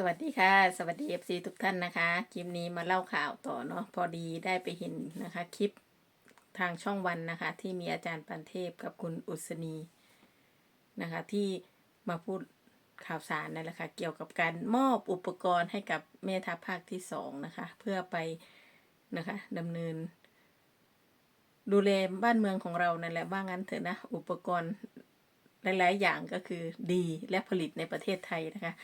สวัสดีค่ะ สวัสดี FC ทุกท่านนะคะ คลิปนี้มาเล่าข่าวต่อเนาะพอดีได้ไปเห็นนะคะคลิปทางช่องวันนะคะ ที่มีอาจารย์ปันเทพกับคุณอุศนีนะคะ ที่มาพูดข่าวสารนั่นแหละค่ะเกี่ยวกับการมอบอุปกรณ์ให้กับแม่ทัพภาคที่สองนะคะ เพื่อไปนะคะดำเนิน ดูแลบ้านเมืองของเรานั่นแหละว่างั้นเถอะนะ อุปกรณ์หลาย ๆ อย่างก็คือดีและผลิตในประเทศไทยนะคะ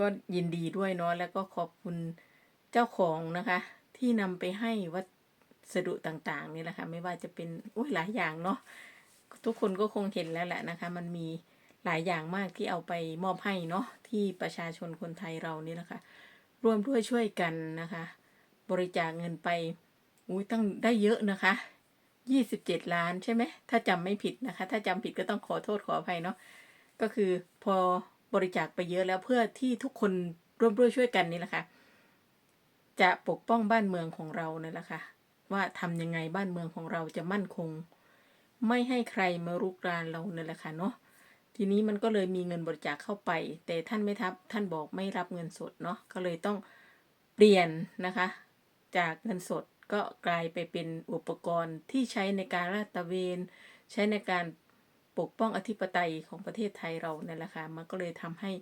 ก็ยินดีด้วยเนาะแล้วก็ขอบคุณเจ้าของนะคะ ที่นำไปให้วัสดุต่างๆนี่แหละค่ะไม่ว่าจะเป็นอุ้ยหลายอย่างเนาะทุกคนก็คงเห็นแล้วแหละนะคะ มันมีหลายอย่างมากที่เอาไปมอบให้เนาะที่ประชาชนคนไทยเรานี่แหละค่ะร่วมด้วยช่วยกันนะคะ บริจาคเงินไปอุ้ยตั้งได้เยอะนะคะยี่สิบเจ็ดล้านใช่ไหมถ้าจำไม่ผิดนะคะ ถ้าจำผิดก็ต้องขอโทษขออภัยเนาะก็คือพอ บริจาคไปเยอะแล้วเพื่อที่ทุกคนร่วมด้วยช่วยกันนี่แหละค่ะ จะปกป้องบ้านเมืองของเราเนี่ยแหละค่ะว่าทำยังไงบ้านเมืองของเราจะมั่นคง ไม่ให้ใครมารุกรานเราเนี่ยแหละค่ะเนาะทีนี้มันก็เลยมีเงินบริจาคเข้าไป แต่ท่านไม่ทับท่านบอกไม่รับเงินสดเนาะก็เลยต้องเปลี่ยนนะคะ จากเงินสดก็กลายไปเป็นอุปกรณ์ที่ใช้ในการลาดตระเวน ใช้ในการ ปกป้องอธิปไตยของประเทศไทยเราเนี่ยแหละค่ะมันก็เลยทำให้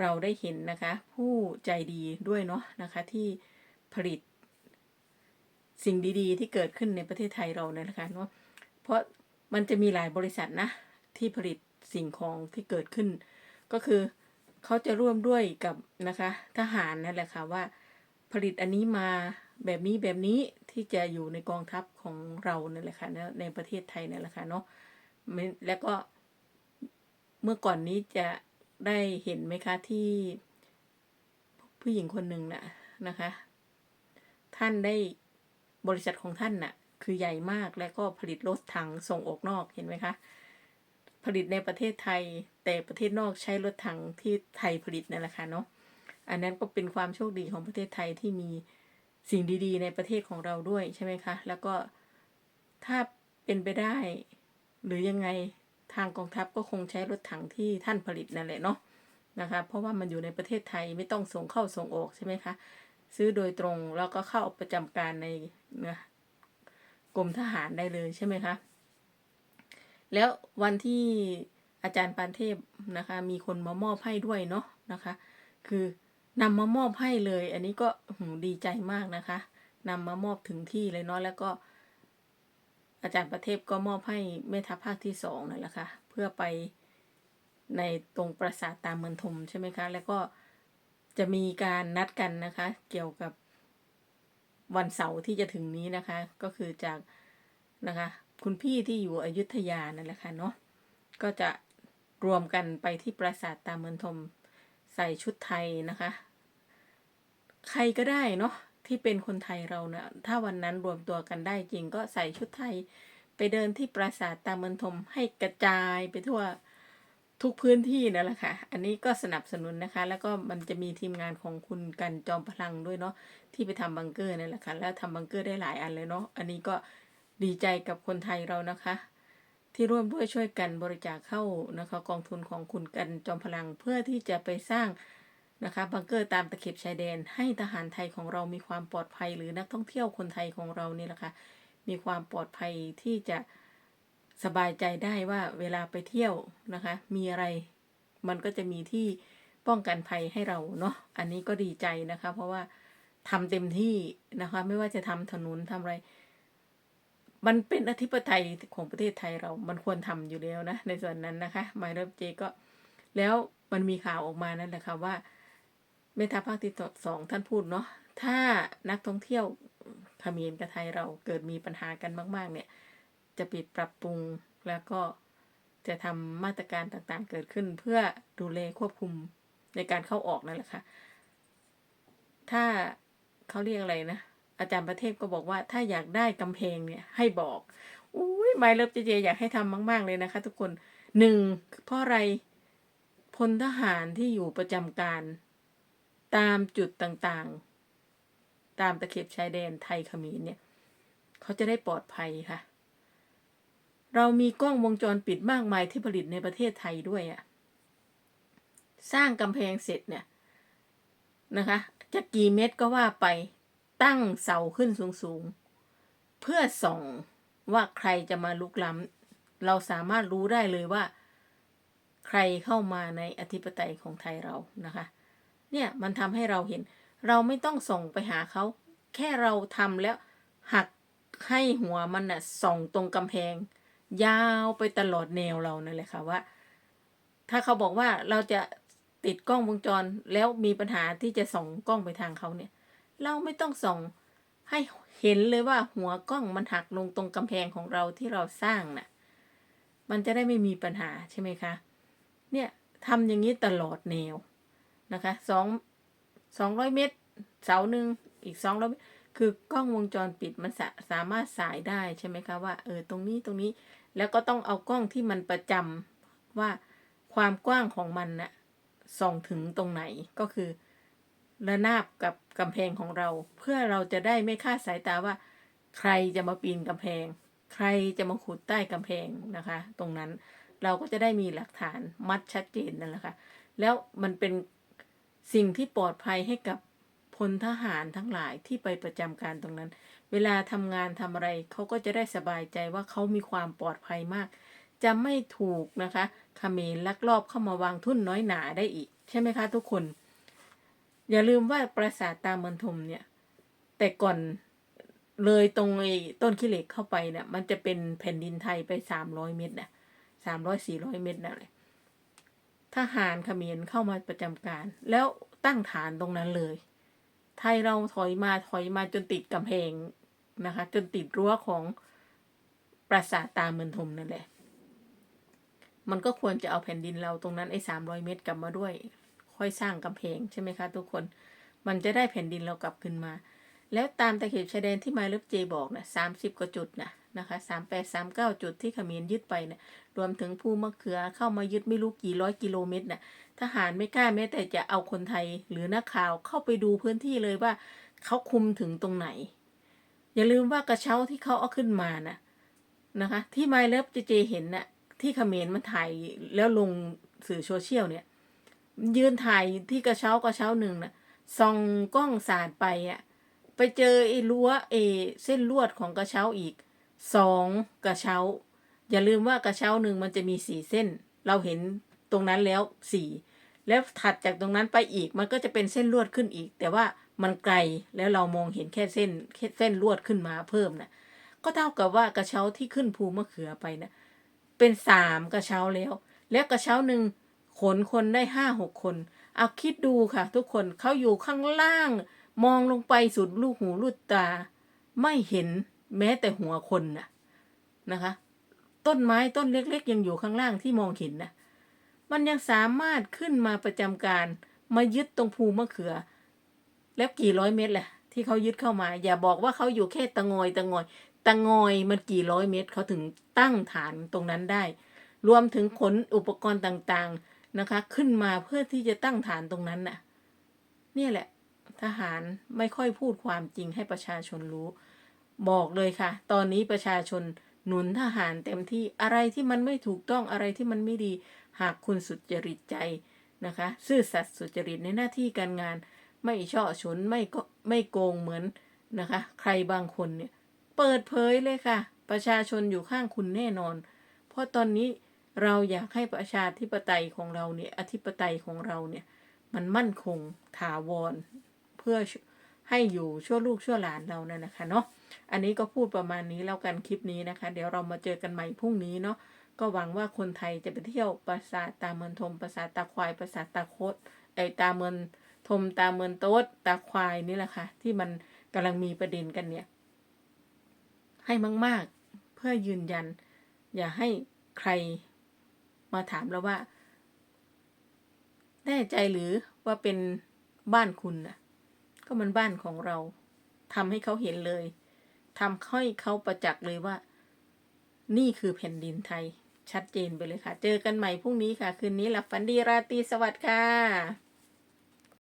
เราได้เห็นนะคะ ผู้ใจดีด้วยเนาะนะคะที่ผลิต สิ่งดีๆ ที่เกิดขึ้นในประเทศไทยเราเนี่ยนะคะเนาะเพราะมันจะมีหลายบริษัทนะที่ผลิตสิ่งของที่เกิดขึ้น ก็คือเขาจะร่วมด้วยกับนะคะทหารนั่นแหละค่ะว่า ผลิตอันนี้มาแบบนี้แบบนี้ที่จะอยู่ในกองทัพของเราเนี่ยแหละค่ะในประเทศไทยเนี่ยแหละค่ะเนาะ แล้วก็เมื่อก่อนนี้จะได้เห็นไหมคะที่ผู้หญิงคนหนึ่งน่ะนะคะ ท่านได้บริษัทของท่านน่ะ คือใหญ่มากและก็ผลิตรถถังส่งออกนอกเห็นไหมคะ ผลิตในประเทศไทยแต่ประเทศนอกใช้รถถังที่ไทยผลิตนั่นแหละค่ะเนาะอันนั้นก็เป็นความโชคดีของประเทศไทยที่มีสิ่งดี ๆ ในประเทศของเราด้วยใช่ไหมคะ แล้วก็ถ้าเป็นไปได้ หรือยังไงทางกองทัพก็คงใช้รถถังที่ท่านผลิตนั่นแหละเนาะนะคะ เพราะว่ามันอยู่ในประเทศไทยไม่ต้องส่งเข้าส่งออกใช่ไหมคะ ซื้อโดยตรงแล้วก็เข้าประจำการในนะกรมทหารได้เลยใช่ไหมคะ แล้ววันที่อาจารย์ปานเทพนะคะ มีคนมามอบให้ด้วยเนาะนะคะ คือนำมามอบให้เลย อันนี้ก็ดีใจมากนะคะนำมามอบถึงที่เลยเนาะแล้วก็ อาจารย์ประเทพก็มอบให้แม่ทัพภาคที่สองนั่นแหละค่ะเพื่อไปในตรงปราสาทตามเมืองทมใช่ไหมคะ แล้วก็จะมีการนัดกันนะคะ เกี่ยวกับวันเสาร์ที่จะถึงนี้นะคะ ก็คือจากนะคะ คุณพี่ที่อยู่อยุธยานั่นแหละค่ะเนาะก็จะรวมกันไปที่ปราสาทตามเมืองทมใส่ชุดไทยนะคะ ใครก็ได้เนาะ ที่เป็นคนไทยเราเนะถ้าวันนั้นรวมตัวกันได้จริงก็ใส่ชุดไทย ไปเดินที่ปราสาทตามเมืองทมให้กระจายไปทั่วทุกพื้นที่นั่นแหละค่ะ อันนี้ก็สนับสนุนนะคะ แล้วก็มันจะมีทีมงานของคุณกันจอมพลังด้วยเนาะที่ไปทำบังเกอร์นั่นแหละค่ะ แล้วทำบังเกอร์ได้หลายอันเลยเนาะ อันนี้ก็ดีใจกับคนไทยเรานะคะ ที่ร่วมด้วยช่วยกันบริจาคเข้านะคะ กองทุนของคุณกันจอมพลังเพื่อที่จะไปสร้าง นะคะบังเกอร์ตามตะเข็บชายแดน ให้ทหารไทยของเรามีความปลอดภัย หรือนักท่องเที่ยวคนไทยของเรานี่แหละค่ะมีความปลอดภัยที่จะสบายใจได้ว่าเวลาไปเที่ยวนะคะ มีอะไรมันก็จะมีที่ป้องกันภัยให้เราเนาะอันนี้ก็ดีใจนะคะ เพราะว่าทำเต็มที่นะคะ ไม่ว่าจะทำถนนทำอะไร มันเป็นอธิปไตยของประเทศไทยเรา มันควรทำอยู่แล้วนะในส่วนนั้นนะคะหมาเริ่มเจก็แล้วมันมีข่าวออกมานั่นแหละค่ะว่า เมตาภาคที่สองท่านพูดเนาะถ้านักท่องเที่ยวเขมรกับไทยเราเกิดมีปัญหากันมาก ๆ เนี่ย จะปิดปรับปรุงแล้วก็จะทำมาตรการต่างๆ เกิดขึ้นเพื่อดูแลควบคุมในการเข้าออกนั่นแหละค่ะ ถ้าเขาเรียกอะไรนะ อาจารย์ประเทศก็บอกว่าถ้าอยากได้กำแพงเนี่ยให้บอกอุ้ยไม่เลิฟเจเจอยากให้ทำมาก ๆ เลยนะคะ ทุกคนหนึ่งเพราะอะไรพลทหารที่อยู่ประจำการ ตามจุดต่างๆ ตามตะเข็บชายแดนไทยเขมรเนี่ย เขาจะได้ปลอดภัยค่ะ เรามีกล้องวงจรปิดมากมายที่ผลิตในประเทศไทยด้วยอะ่ะ สร้างกำแพงเสร็จเนี่ยนะคะ จะกี่เม็ดก็ว่าไปตั้งเสาขึ้นสูงๆ เพื่อส่องว่าใครจะมาลุกล้ำเราสามารถรู้ได้เลยว่า ใครเข้ามาในอธิปไตยของไทยเรานะคะ เนี่ยมันทำให้เราเห็น เราไม่ต้องส่งไปหาเขา แค่เราทำแล้วหักให้หัวมันน่ะส่องตรงกำแพง ยาวไปตลอดแนวเรานั่นแหละค่ะว่า ถ้าเขาบอกว่าเราจะติดกล้องวงจรแล้วมีปัญหาที่จะส่องกล้องไปทางเขาเนี่ย เราไม่ต้องส่องให้เห็นเลยว่าหัวกล้องมันหักลงตรงกำแพงของเราที่เราสร้างน่ะ มันจะได้ไม่มีปัญหาใช่ไหมคะ เนี่ยทำอย่างนี้ตลอดแนว นะคะสองสองร้อยเมตร เสาหนึ่งอีกสองร้อยคือกล้องวงจรปิดมันสาสามารถสายได้ใช่ไหมคะว่าเออตรงนี้ตรงนี้แล้วก็ต้องเอากล้องที่มันประจำว่าความกว้างของมันน่ะส่องถึงตรงไหนก็คือระนาบกับกำแพงของเรา เพื่อเราจะได้ไม่คาดสายตาว่า ใครจะมาปีนกำแพง ใครจะมาขุดใต้กำแพงนะคะ ตรงนั้นเราก็จะได้มีหลักฐานมัดชัดเจนนั่นแหละค่ะแล้วมันเป็น สิ่งที่ปลอดภัยให้กับพลทหารทั้งหลายที่ไปประจำการตรงนั้น เวลาทำงานทำอะไรเขาก็จะได้สบายใจว่าเขามีความปลอดภัยมาก จะไม่ถูกนะคะเขมรลักลอบเข้ามาวางทุ่นน้อยหนาได้อีก ใช่ไหมคะทุกคน อย่าลืมว่าปราสาทตาเมือนทมเนี่ย แต่ก่อนเลยตรงไอ้ต้นขี้เหล็กเข้าไปเนี่ยมันจะเป็นแผ่นดินไทยไปสามร้อยเมตรนะสามร้อยสี่ร้อยเมตรนั่นแหละ ทหารเขมรเข้ามาประจำการ แล้วตั้งฐานตรงนั้นเลย ไทยเราถอยมาถอยมาจนติดกำแพงนะคะ จนติดรั้วของปราสาทตาเมือนทมนั่นแหละ มันก็ควรจะเอาแผ่นดินเราตรงนั้นไอ้สามร้อยเมตรกลับมาด้วย ค่อยสร้างกำแพงใช่ไหมคะทุกคน มันจะได้แผ่นดินเรากลับขึ้นมา แล้วตามตะเข็บชายแดนที่มาเล็บเจบอกนะสามสิบกว่าจุดนะ นะคะสามแปดสามเก้าจุดที่เขมรยึดไปเนะรวมถึงภูมะเขือเข้ามายึดไม่รู้กี่ร้อยกิโลเมตรนะทหารไม่กล้าแม้แต่จะเอาคนไทยหรือนักข่าวเข้าไปดูพื้นที่เลยว่าเขาคุมถึงตรงไหน อย่าลืมว่ากระเช้าที่เขาเอาขึ้นมานะนะคะ ที่ไมเลิฟเจเจเห็นนะ่ะที่เขมรมันถ่ายแล้วลงสื่อโซเชียลเนี่ย ยืนถ่ายที่กระเช้ากระเช้าหนึ่งนะส่องกล้องสาดไปอะไปเจอไอ้รั้วเอเส้นลวดของกระเช้าอีก สองกระเช้า อย่าลืมว่ากระเช้าหนึ่งมันจะมีสี่เส้น เราเห็นตรงนั้นแล้วสี่แล้วถัดจากตรงนั้นไปอีกมันก็จะเป็นเส้นลวดขึ้นอีก แต่ว่ามันไกลแล้วเรามองเห็นแค่เส้นแค่เส้นลวดขึ้นมาเพิ่มนะก็เท่ากับว่ากระเช้าที่ขึ้นภูมะเขือไปนะเป็นสามกระเช้าแล้ว แล้วกระเช้าหนึ่งขนคนได้ห้าหกคนเอาคิดดูค่ะ ทุกคนเขาอยู่ข้างล่าง มองลงไปสุดลูกหูลูกตา ไม่เห็น แม้แต่หัวคนน่ะนะคะ ต้นไม้ต้นเล็ก ๆ ยังอยู่ข้างล่างที่มองเห็นนะมันยังสามารถขึ้นมาประจำการมายึดตรงภูมะเขือ แล้วกี่ร้อยเมตรแหละที่เขายึดเข้ามา อย่าบอกว่าเขาอยู่แค่ตะงอยตะงอยตะงอยมันกี่ร้อยเมตรเขาถึงตั้งฐานตรงนั้นได้ รวมถึงขนอุปกรณ์ต่างๆนะคะ ขึ้นมาเพื่อที่จะตั้งฐานตรงนั้นน่ะ เนี่ยแหละ ทหารไม่ค่อยพูดความจริงให้ประชาชนรู้ บอกเลยค่ะ ตอนนี้ประชาชนหนุนทหารเต็มที่อะไรที่มันไม่ถูกต้องอะไรที่มันไม่ดี หากคุณสุจริตใจนะคะ ซื่อสัตย์สุจริตในหน้าที่การงาน ไม่ช่อฉนไม่ก็ไม่โกงเหมือนนะคะ ใครบางคนเนี่ย เปิดเผยเลยค่ะ ประชาชนอยู่ข้างคุณแน่นอน เพราะตอนนี้เราอยากให้ประชาธิปไตยของเราเนี่ยอธิปไตยของเราเนี่ย มันมั่นคงถาวรเพื่อให้อยู่ชั่วลูกชั่วหลานเรานั่นนะคะเนาะ อันนี้ก็พูดประมาณนี้แล้วกันคลิปนี้นะคะ เดี๋ยวเรามาเจอกันใหม่พรุ่งนี้เนาะก็หวังว่าคนไทยจะไปเที่ยวปราสาทตาเมือนทมปราสาทตาควายปราสาทตาโคดไอตาเมือนทมตาเมือนโต๊ดตาควายนี่แหละค่ะ ที่มันกำลังมีประเด็นกันเนี่ย ให้มาก ๆ เพื่อยืนยัน อย่าให้ใครมาถามเราว่า แน่ใจหรือว่าเป็นบ้านคุณน่ะก็มันบ้านของเราทำให้เขาเห็นเลย ทำให้เขาประจักษ์เลยว่า นี่คือแผ่นดินไทย ชัดเจนไปเลยค่ะ เจอกันใหม่พรุ่งนี้ค่ะ คืนนี้หลับฝันดีราตรีสวัสดิ์ค่ะ